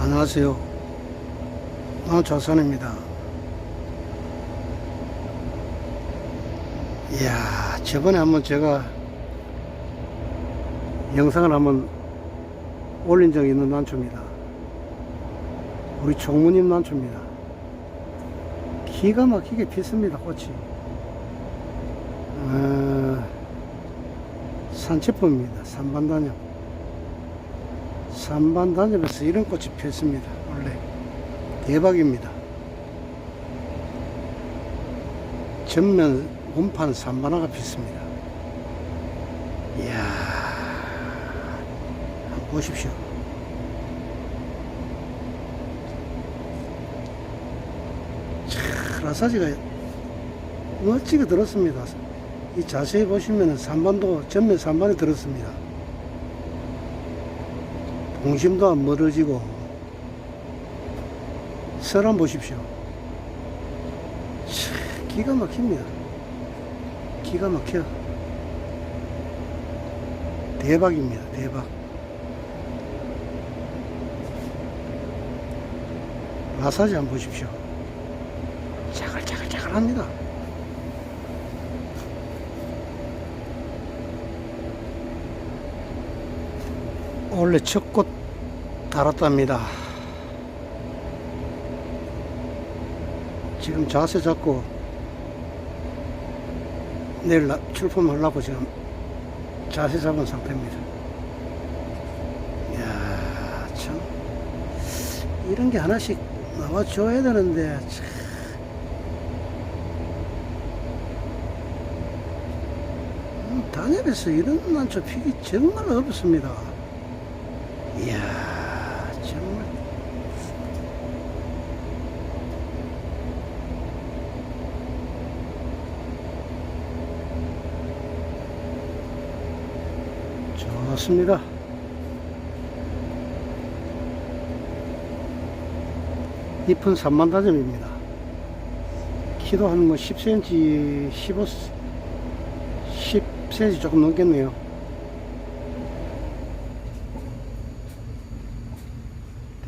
안녕하세요. 나는 조선입니다. 이야, 저번에 한번 제가 영상을 한번 올린 적이 있는 난초입니다. 우리 총무님 난초입니다. 기가 막히게 피습니다, 꽃이. 어, 산채품입니다. 산반단엽. 산반단엽에서 이런 꽃이 폈습니다. 원래. 대박입니다. 전면 원판 산반화가 폈습니다. 이야, 한번 보십시오. 차, 라사지가 멋지게 들었습니다. 이 자세히 보시면 산반도 전면 산반이 들었습니다. 봉심도 안 멀어지고 설한 보십시오. 차, 기가 막힙니다. 기가 막혀. 대박입니다. 대박. 마사지 한번 보십시오. 자글자글자글합니다. 원래 첫 꽃 달았답니다. 지금 자세 잡고 내일 나- 출품하려고 지금 자세 잡은 상태입니다. 이야, 참. 이런 게 하나씩 나와줘야 되는데, 참. 음, 단협에서 이런 난초 피기 정말 어렵습니다. 이야, 정말. 좋습니다. 잎은 3만 다점입니다. 키도 한 뭐 10cm, 15, 10cm 조금 넘겠네요.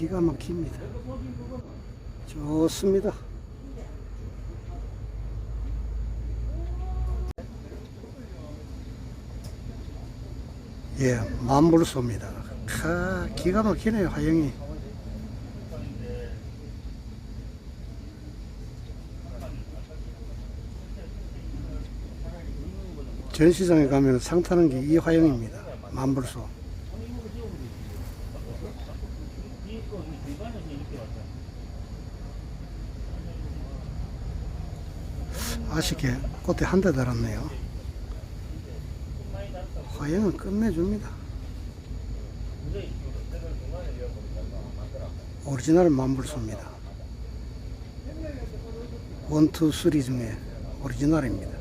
기가 막힙니다. 좋습니다. 예, 만불소입니다. 카, 기가 막히네요, 화영이. 전시장에 가면 상 타는 게 이 화영입니다. 만불소. 아쉽게 꽃에 한 대 달았네요. 화영은 끝내줍니다. 오리지널 만불소입니다. 원투 쓰리 중에 오리지널입니다.